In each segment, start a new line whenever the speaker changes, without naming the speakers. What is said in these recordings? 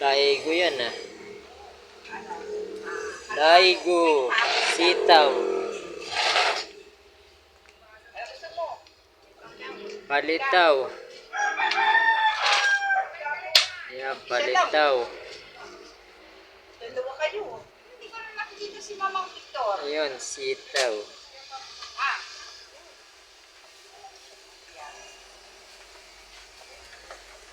Daigo yan ah. Daigo. Sitaw. Palitaw. Ayan, palitaw.
Dalawa kayo. Hindi ko na nakikita si Mamang Victor.
Ayun, sitaw.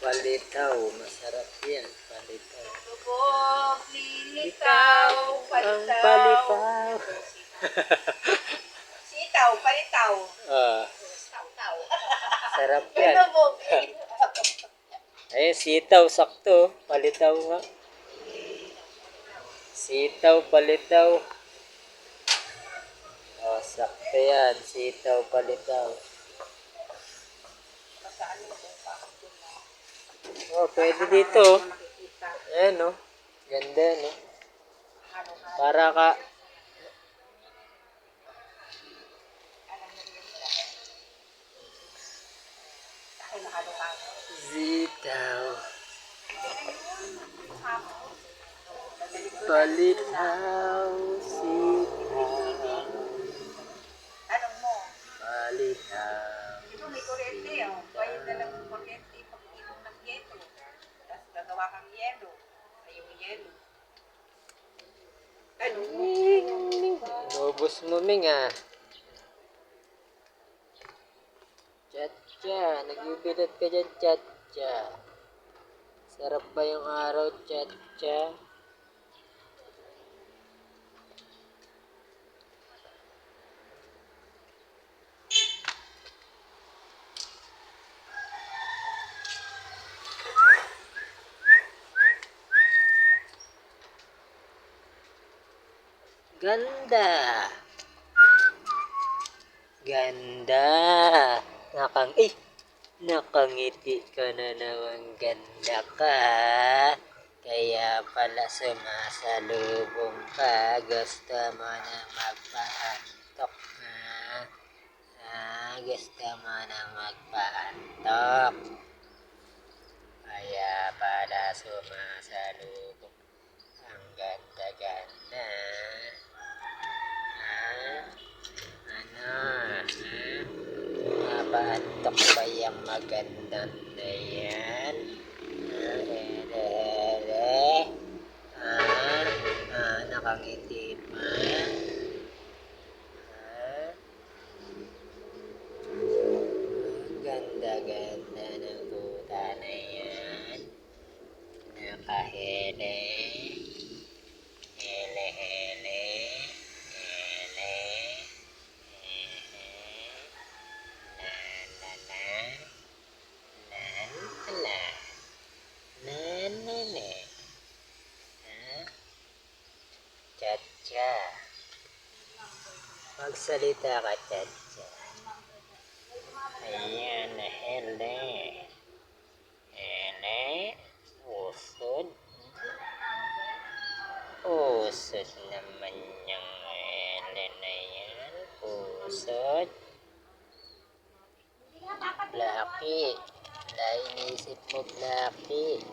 Palitaw. Masarap yan. Palitaw.
lubog, lilitaw,
Ang
palitaw.
palitaw.
Sitaw, palitaw.
Ah,
Taw-taw.
sarap yan.
Lubog.
Ayun, sitaw. Sakto. Palitaw nga. Sitaw, palitaw. Oh, sakto yan. Sitaw, palitaw. Oh, pwede dito. Ayan, no? Ganda, no? Para ka...
Ay, halo-halo. Kang yelo. Ay, yung yelo. Ano?
Inubos mo, Ming, ah. Chacha, nagbibilad ka dyan, chacha. Sarap ba yung araw, chacha? Ganda. Ganda. Nakang, eh, nakangiti ka na naman ganda ka. Kaya pala sumasalubong ka. Gusto mo na magpaantok na. Ah, gusto mo na magpaantok. Kaya pala sumasalubong. Mapaantok ba yung magandang na yan? Ha? Ere, ere. Ha? Ha? Nakangiti pa? Ang Ganda-ganda ng tuta na yan. Nakahele. Cha-cha. Magsalita ka, cha-cha. Ayan, hele. Hele. Usod. Usod naman yung hele na yan. Usod. Blackie. Dahil inisip mo, Blackie.